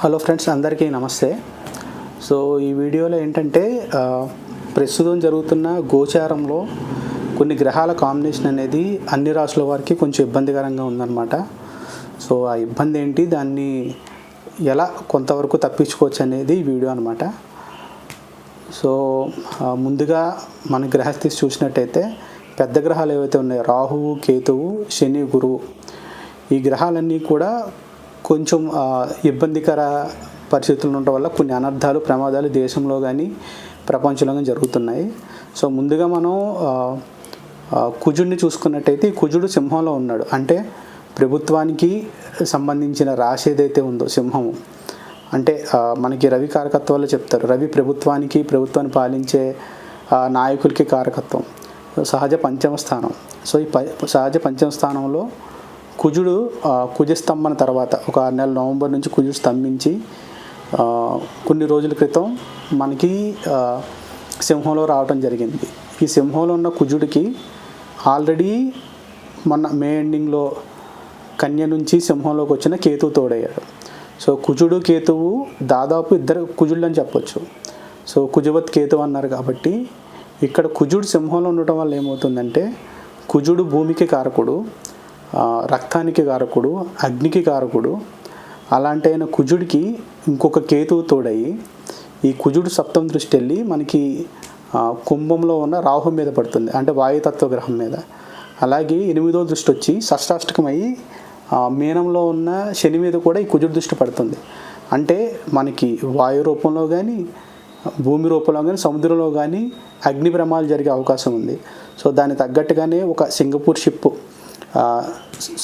Hello friends అందరికీ నమస్తే. So ఈ వీడియోలో ఏంటంటే ప్రస్తుతం జరుగుతున్న గోచారంలో కొన్ని గ్రహాల కాంబినేషన్ అనేది అన్ని రాసుల వారికి కొంచెం ఇబ్బందికరంగా ఉందన్నమాట. సో ఆ ఇబ్బంది ఏంటి దాన్ని ఎలా కొంతవరకు తప్పించుకోవచ్చు అనేది వీడియో అనమాట సో ముందుగా మన గ్రహస్థితి చూసినట్టయితే పెద్ద గ్రహాలు ఏవైతే ఉన్నాయో రాహువు కేతువు శని గురువు ఈ గ్రహాలన్నీ కూడా కొంచెం ఇబ్బందికర పరిస్థితులు ఉండటం వల్ల కొన్ని అనర్థాలు ప్రమాదాలు దేశంలో కానీ ప్రపంచంలో కానీ జరుగుతున్నాయి. సో ముందుగా మనం కుజుడిని చూసుకున్నట్టయితే కుజుడు సింహంలో ఉన్నాడు. అంటే ప్రభుత్వానికి సంబంధించిన రాశి ఏదైతే ఉందో సింహము అంటే మనకి రవి కారకత్వాలు చెప్తారు. రవి ప్రభుత్వానికి ప్రభుత్వాన్ని పాలించే నాయకులకి కారకత్వం. సహజ పంచమ స్థానం. సో ఈ ప సహజ పంచమ స్థానంలో కుజుడు కుజస్తంభన కుజ తర్వాత ఒక ఆరు నెలల నవంబర్ నుంచి కుజుడు స్తంభించి కొన్ని రోజుల క్రితం మనకి సింహంలో రావటం జరిగింది. ఈ సింహంలో ఉన్న కుజుడికి ఆల్రెడీ మొన్న మే ఎండింగ్లో కన్య నుంచి సింహంలోకి వచ్చిన కేతువు తోడయ్యాడు. సో కుజుడు కేతువు దాదాపు ఇద్దరు కుజుళ్ళు అని చెప్పొచ్చు. సో కుజవత్ కేతువు అన్నారు కాబట్టి ఇక్కడ కుజుడు సింహంలో ఉండటం వల్ల ఏమవుతుందంటే కుజుడు భూమికి కారకుడు. రక్తానికి కారకుడు అగ్నికి కారకుడు అలాంటి అయిన కుజుడికి ఇంకొక కేతువు తోడయి ఈ కుజుడు సప్తం దృష్టి వెళ్ళి మనకి కుంభంలో ఉన్న రాహు మీద పడుతుంది అంటే వాయుతత్వ గ్రహం మీద. అలాగే ఎనిమిదో దృష్టి వచ్చి షష్టాష్టకమయ్యి మీనంలో ఉన్న శని మీద కూడా ఈ కుజుడు దృష్టి పడుతుంది. అంటే మనకి వాయు రూపంలో కానీ భూమి రూపంలో కానీ సముద్రంలో కానీ అగ్ని ప్రమాదాలు జరిగే అవకాశం ఉంది. సో దానికి తగ్గట్టుగానే ఒక సింగపూర్ షిప్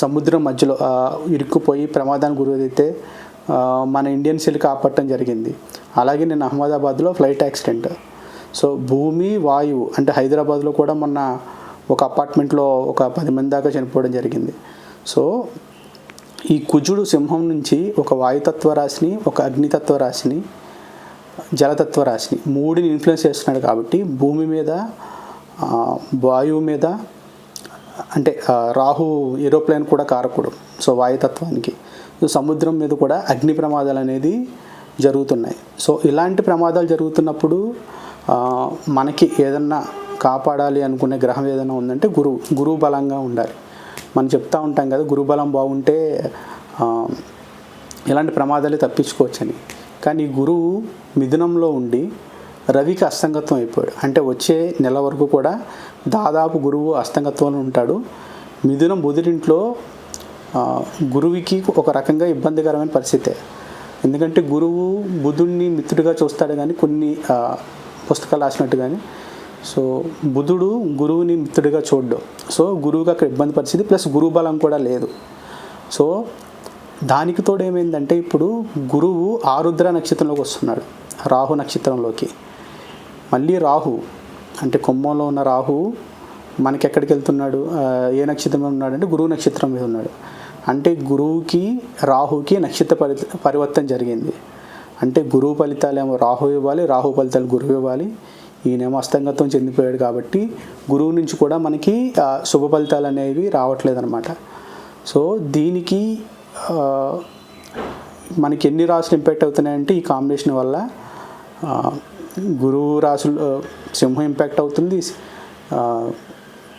సముద్రం మధ్యలో ఇరుక్కుపోయి ప్రమాదానికి గురైతే మన ఇండియన్ వెళ్ళి కాపాడటం జరిగింది. అలాగే నేను అహ్మదాబాద్లో ఫ్లైట్ యాక్సిడెంట్. సో భూమి వాయువు అంటే హైదరాబాద్లో కూడా మొన్న ఒక అపార్ట్మెంట్లో ఒక పది మంది దాకా చనిపోవడం జరిగింది. సో ఈ కుజుడు సింహం నుంచి ఒక వాయుతత్వ రాశిని ఒక అగ్నితత్వ రాశిని జలతత్వ రాశిని మూడిని ఇన్ఫ్లుయెన్స్ చేస్తున్నాడు కాబట్టి భూమి మీద వాయువు మీద అంటే రాహు ఏరోప్లేన్ కూడా కారకుడు. సో వాయుతత్వానికి. సముద్రం మీద కూడా అగ్ని ప్రమాదాలు అనేది జరుగుతున్నాయి. సో ఇలాంటి ప్రమాదాలు జరుగుతున్నప్పుడు మనకి ఏదన్నా కాపాడాలి అనుకునే గ్రహం ఏదైనా ఉందంటే గురువు గురువు బలంగా ఉండాలి. మనం చెప్తా ఉంటాం కదా గురు బలం బాగుంటే ఇలాంటి ప్రమాదాలు తప్పించుకోవచ్చని. కానీ ఈ గురువు మిథునంలో ఉండి రవికి అస్తంగత్వం అయిపోయాడు. అంటే వచ్చే నెల వరకు కూడా దాదాపు గురువు అస్తంగత్వంలో ఉంటాడు. మిథునం బుధుడింట్లో గురువుకి ఒక రకంగా ఇబ్బందికరమైన పరిస్థితే. ఎందుకంటే గురువు బుధుడిని మిత్రుడిగా చూస్తాడు కానీ కొన్ని పుస్తకాలు రాసినట్టు కానీ సో బుధుడు గురువుని మిత్రుడిగా చూడ్డు. సో గురువుకి అక్కడ ఇబ్బంది పరిస్థితి ప్లస్ గురువు బలం కూడా లేదు. సో దానికి తోడు ఏమైందంటే ఇప్పుడు గురువు ఆరుద్ర నక్షత్రంలోకి వస్తున్నాడు. రాహు నక్షత్రంలోకి. మళ్ళీ రాహు అంటే కుంభంలో ఉన్న రాహు మనకి ఎక్కడికి వెళ్తున్నాడు ఏ నక్షత్రం ఉన్నాడు అంటే గురువు నక్షత్రం మీద ఉన్నాడు. అంటే గురువుకి రాహుకి నక్షత్ర పరి పరివర్తన జరిగింది. అంటే గురువు ఫలితాలేమో రాహు ఇవ్వాలి రాహు ఫలితాలు గురువు ఇవ్వాలి. ఈయనేమో అస్తంగత్వం చెందిపోయాడు కాబట్టి గురువు నుంచి కూడా మనకి శుభ ఫలితాలు అనేవి రావట్లేదు అనమాట సో దీనికి మనకి ఎన్ని రాసులు ఇంపాక్ట్ అవుతున్నాయంటే ఈ కాంబినేషన్ వల్ల గురువు రాశులు సింహం ఇంపాక్ట్ అవుతుంది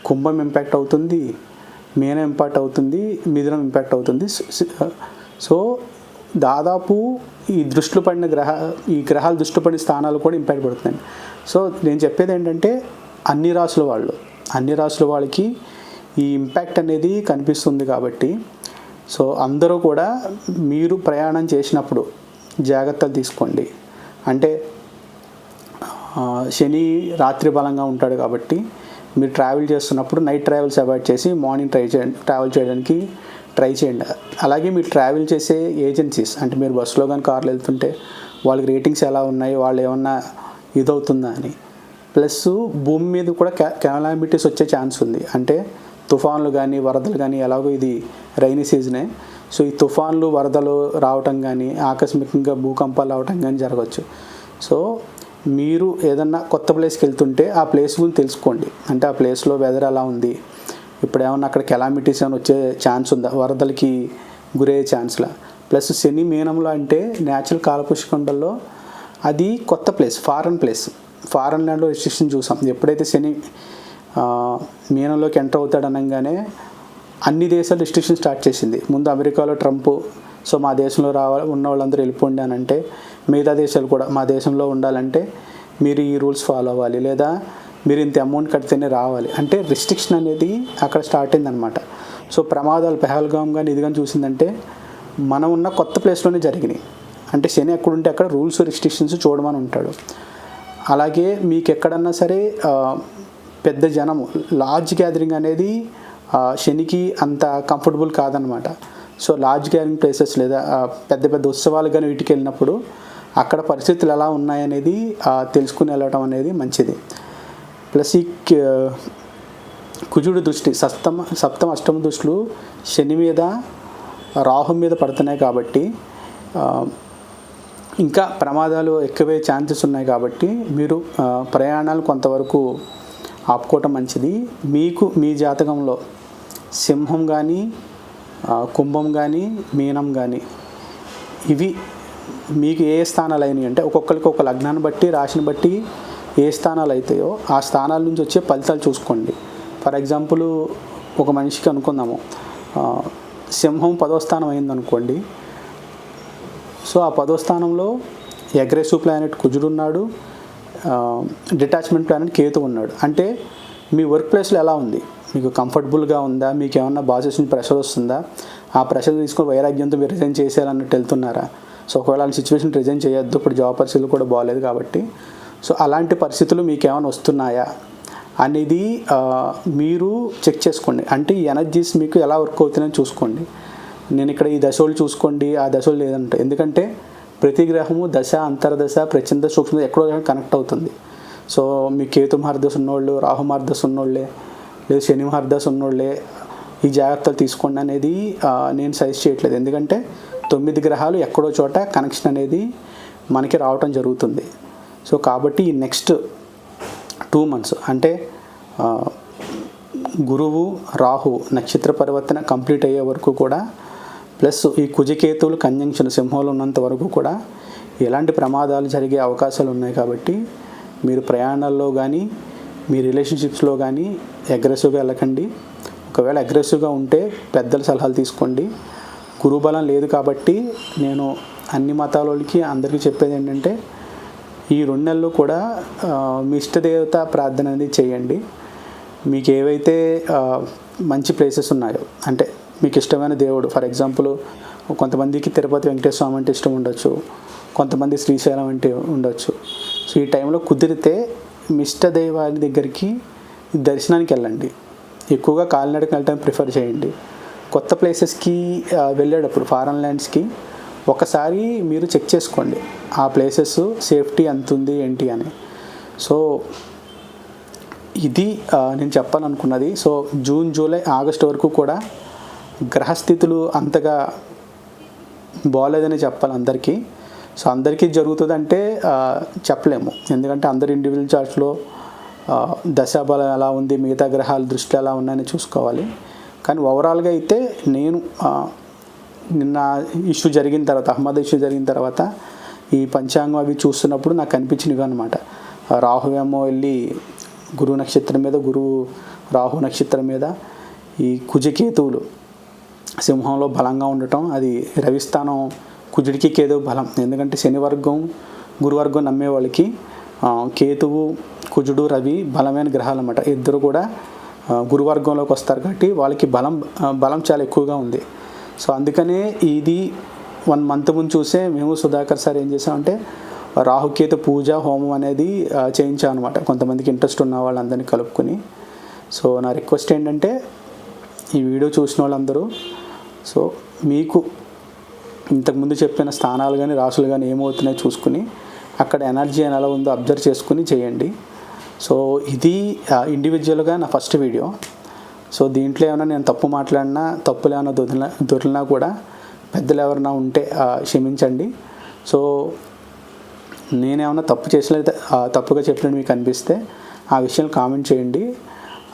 కుంభం ఇంపాక్ట్ అవుతుంది మీన ఇంపాక్ట్ అవుతుంది మిథునం ఇంపాక్ట్ అవుతుంది. సో దాదాపు ఈ దృష్టిలో పడిన గ్రహ ఈ గ్రహాలు దృష్టిలో పడిన స్థానాలు కూడా ఇంపాక్ట్ పడుతున్నాయి. సో నేను చెప్పేది ఏంటంటే అన్ని రాసుల వాళ్ళు అన్ని రాసుల వాళ్ళకి ఈ ఇంపాక్ట్ అనేది కనిపిస్తుంది కాబట్టి సో అందరూ కూడా మీరు ప్రయాణం చేసినప్పుడు జాగ్రత్తలు తీసుకోండి. అంటే శని రాత్రి బలంగా ఉంటాడు కాబట్టి మీరు ట్రావెల్ చేస్తున్నప్పుడు నైట్ ట్రావెల్స్ అవాయిడ్ చేసి మార్నింగ్ ట్రై చేయండి ట్రావెల్ చేయడానికి ట్రై చేయండి. అలాగే మీరు ట్రావెల్ చేసే ఏజెన్సీస్ అంటే మీరు బస్సులో కానీ కార్లు వెళ్తుంటే వాళ్ళకి రేటింగ్స్ ఎలా ఉన్నాయి వాళ్ళు ఏమన్నా ఇదవుతుందా అని. ప్లస్ భూమి మీద కూడా కెలామిటీస్ వచ్చే ఛాన్స్ ఉంది. అంటే తుఫాన్లు కానీ వరదలు కానీ ఎలాగో ఇది రైనీ సీజనే. సో ఈ తుఫాన్లు వరదలు రావటం కానీ ఆకస్మికంగా భూకంపాలు రావటం కానీ జరగవచ్చు. సో మీరు ఏదన్నా కొత్త ప్లేస్కి వెళ్తుంటే ఆ ప్లేస్ గురించి తెలుసుకోండి. అంటే ఆ ప్లేస్లో వెదర్ ఎలా ఉంది? ఇప్పుడు ఏమన్నా అక్కడ కెలామిటీస్ ఏమైనా వచ్చే ఛాన్స్ ఉందా? వరదలకి గురయ్యే ఛాన్స్లా ప్లస్ శని మీనంలో అంటే న్యాచురల్ కాలపుష్కొండల్లో అది కొత్త ప్లేస్ ఫారెన్ ప్లేస్ ఫారెన్ ల్యాండ్లో రిస్ట్రిక్షన్ చూసాం. ఎప్పుడైతే శని మీనంలోకి ఎంటర్ అవుతాడు అనగానే అన్ని దేశాలు రిస్ట్రిక్షన్ స్టార్ట్ చేసింది. ముందు అమెరికాలో ట్రంప్ సో మా దేశంలో రావాలి ఉన్న వాళ్ళందరూ వెళ్ళిపోండి అని అంటే మిగతా దేశాలు కూడా మా దేశంలో ఉండాలంటే మీరు ఈ రూల్స్ ఫాలో అవ్వాలి. లేదా మీరు ఇంత అమౌంట్ కడితేనే రావాలి. అంటే రిస్ట్రిక్షన్ అనేది అక్కడ స్టార్ట్ అయిందనమాట సో ప్రమాదాలు పెహల్గాం కానీ ఇది కానీ చూసిందంటే మనం ఉన్న కొత్త ప్లేస్లోనే జరిగినాయి. అంటే శని ఎక్కడుంటే అక్కడ రూల్స్ రిస్ట్రిక్షన్స్ చూడమని ఉంటాడు. అలాగే మీకు ఎక్కడన్నా సరే పెద్ద జనము లార్జ్ గ్యాదరింగ్ అనేది శనికి అంత కంఫర్టబుల్ కాదనమాట సో లార్జ్ గ్యాదరింగ్ ప్లేసెస్ లేదా పెద్ద పెద్ద ఉత్సవాలు కానీ వీటికి వెళ్ళినప్పుడు అక్కడ పరిస్థితులు ఎలా ఉన్నాయనేది తెలుసుకుని వెళ్ళడం అనేది మంచిది. ప్లస్ ఈ కుజుడు దృష్టి సప్తమ సప్తమ అష్టమ దృష్టిలు శని మీద రాహు మీద పడుతున్నాయి కాబట్టి ఇంకా ప్రమాదాలు ఎక్కువే ఛాన్సెస్ ఉన్నాయి కాబట్టి మీరు ప్రయాణాలు కొంతవరకు ఆపుకోవటం మంచిది. మీకు మీ జాతకంలో సింహం కానీ కుంభం కానీ మీనం కానీ ఇవి మీకు ఏ స్థానాలు అయినాయి అంటే ఒక్కొక్కరికి ఒక లగ్నాన్ని బట్టి రాశిని బట్టి ఏ స్థానాలు అవుతాయో ఆ స్థానాల నుంచి వచ్చే ఫలితాలు చూసుకోండి. ఫర్ ఎగ్జాంపుల్ ఒక మనిషికి అనుకుందాము. సింహం పదో స్థానం అయిందనుకోండి. సో ఆ పదో స్థానంలో అగ్రెసివ్ ప్లానెట్ కుజుడు ఉన్నాడు. డిటాచ్మెంట్ ప్లానెట్ కేతు ఉన్నాడు. అంటే మీ వర్క్ ప్లేస్లో ఎలా ఉంది? మీకు కంఫర్టబుల్గా ఉందా? మీకు ఏమన్నా బాసెస్ నుంచి ప్రెషర్ వస్తుందా? ఆ ప్రెషర్ తీసుకొని వైరాగ్యంతో మీరు రిజైన్ చేసేయాలన్నట్టు వెళ్తున్నారా? సో ఒకవేళ అలాంటి సిచ్యువేషన్ రిజైన్ చేయొద్దు. ఇప్పుడు జాబ్ పరిస్థితులు కూడా బాగాలేదు కాబట్టి. సో అలాంటి పరిస్థితులు మీకు ఏమైనా వస్తున్నాయా? అనేది మీరు చెక్ చేసుకోండి. అంటే ఈ ఎనర్జీస్ మీకు ఎలా వర్క్ అవుతున్నాయని చూసుకోండి. నేను ఇక్కడ ఈ దశలు చూసుకోండి. ఆ దశలు లేదంటే. ఎందుకంటే ప్రతి గ్రహము దశ అంతర్దశ ప్రచంద సూక్ష్మ ఎక్కడో కనెక్ట్ అవుతుంది. సో మీ కేతు మహర్దశ ఉన్నోళ్ళు రాహు మహర్దశ ఉన్నోళ్ళే లేదు శని మహర్దశ ఉన్నోళ్ళే ఈ జాగ్రత్తలు తీసుకోండి అనేది నేను సజెస్ట్ చేయట్లేదు. ఎందుకంటే తొమ్మిది గ్రహాలు ఎక్కడో చోట కనెక్షన్ అనేది మనకి రావటం జరుగుతుంది. సో కాబట్టి ఈ నెక్స్ట్ టూ మంత్స్ అంటే గురువు రాహు నక్షత్ర పరివర్తన కంప్లీట్ అయ్యే వరకు కూడా ప్లస్ ఈ కుజకేతువులు కంజంక్షన్ సింహంలో ఉన్నంత వరకు కూడా ఎలాంటి ప్రమాదాలు జరిగే అవకాశాలు ఉన్నాయి కాబట్టి మీరు ప్రయాణాల్లో కానీ మీ రిలేషన్షిప్స్లో కానీ అగ్రెసివ్గా వెళ్ళకండి. ఒకవేళ అగ్రెసివ్గా ఉంటే పెద్దల సలహాలు తీసుకోండి. గురుబలం లేదు కాబట్టి నేను అన్ని మతాల వాళ్ళకి అందరికీ చెప్పేది ఏంటంటే ఈ రెండు నెలలు కూడా మీ ఇష్టదేవత ప్రార్థన అనేది చేయండి. మీకు ఏవైతే మంచి ప్లేసెస్ ఉన్నాయో అంటే మీకు ఇష్టమైన దేవుడు ఫర్ ఎగ్జాంపుల్ కొంతమందికి తిరుపతి వెంకటేశ్వర స్వామి అంటే ఇష్టం ఉండొచ్చు. కొంతమంది శ్రీశైలం అంటే ఉండొచ్చు. సో ఈ టైంలో కుదిరితే మిష్ట ఇష్ట దగ్గరికి దర్శనానికి వెళ్ళండి. ఎక్కువగా కాలినడకి వెళ్ళటం ప్రిఫర్ చేయండి. కొత్త ప్లేసెస్కి వెళ్ళేటప్పుడు ఫారెన్ ల్యాండ్స్కి ఒకసారి మీరు చెక్ చేసుకోండి. ఆ ప్లేసెస్ సేఫ్టీ ఎంత ఉంది ఏంటి అని. సో ఇది నేను చెప్పాలనుకున్నది. సో జూన్ జూలై ఆగస్ట్ వరకు కూడా గ్రహస్థితులు అంతగా బాగాలేదని చెప్పాలి అందరికీ. సో అందరికీ జరుగుతుందంటే అంటే చెప్పలేము. ఎందుకంటే అందరు ఇండివిజువల్ చార్ట్లో దశాబలం ఎలా ఉంది మిగతా గ్రహాల దృష్టి ఎలా ఉన్నాయని చూసుకోవాలి. కానీ ఓవరాల్గా అయితే నేను నిన్న ఇష్యూ జరిగిన తర్వాత అహ్మద్ ఇష్యూ జరిగిన తర్వాత ఈ పంచాంగం అవి చూస్తున్నప్పుడు నాకు అనిపించినవి అనమాట రాహు ఏమో వెళ్ళి గురు నక్షత్రం మీద గురువు రాహు నక్షత్రం మీద ఈ కుజకేతువులు సింహంలో బలంగా ఉండటం అది రవిస్థానం కుజుడికి కేతువు బలం. ఎందుకంటే శనివర్గం గురువర్గం నమ్మే వాళ్ళకి కేతువు కుజుడు రవి బలమైన గ్రహాలు అన్నమాట ఇద్దరు కూడా గురువర్గంలోకి వస్తారు కాబట్టి వాళ్ళకి బలం బలం చాలా ఎక్కువగా ఉంది. సో అందుకనే ఇది వన్ మంత్ ముందు చూసే మేము సుధాకర్ సార్ ఏం చేసామంటే రాహుకేతు పూజ హోమం అనేది చేయించాం అనమాట కొంతమందికి ఇంట్రెస్ట్ ఉన్న వాళ్ళందరినీ కలుపుకొని. సో నా రిక్వెస్ట్ ఏంటంటే ఈ వీడియో చూసిన వాళ్ళందరూ సో మీకు ఇంతకుముందు చెప్పిన స్థానాలు కానీ రాసులు కానీ ఏమవుతున్నాయో చూసుకుని అక్కడ ఎనర్జీ ఎలా ఉందో అబ్జర్వ్ చేసుకుని చేయండి. సో ఇది ఇండివిజువల్గా నా ఫస్ట్ వీడియో. సో దీంట్లో ఏమైనా నేను తప్పు మాట్లాడినా తప్పులు ఏమైనా దొరిన దొరినా కూడా పెద్దలు ఎవరైనా ఉంటే క్షమించండి. సో నేనేమైనా తప్పు చేసిన తప్పుగా చెప్పినట్టు మీకు అనిపిస్తే ఆ విషయం కామెంట్ చేయండి.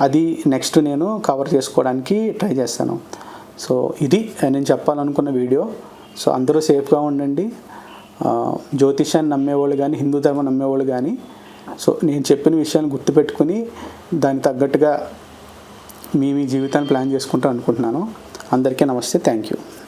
అది నెక్స్ట్ నేను కవర్ చేసుకోవడానికి ట్రై చేస్తాను. సో ఇది నేను చెప్పాలనుకున్న వీడియో. సో అందరూ సేఫ్గా ఉండండి. జ్యోతిషాన్ని నమ్మేవాళ్ళు కానీ హిందూ ధర్మం నమ్మేవాళ్ళు కానీ సో నేను చెప్పిన విషయాన్ని గుర్తుపెట్టుకుని దానికి తగ్గట్టుగా మీ మీ జీవితాన్ని ప్లాన్ చేసుకుంటా అనుకుంటున్నాను. అందరికీ నమస్తే. Thank you.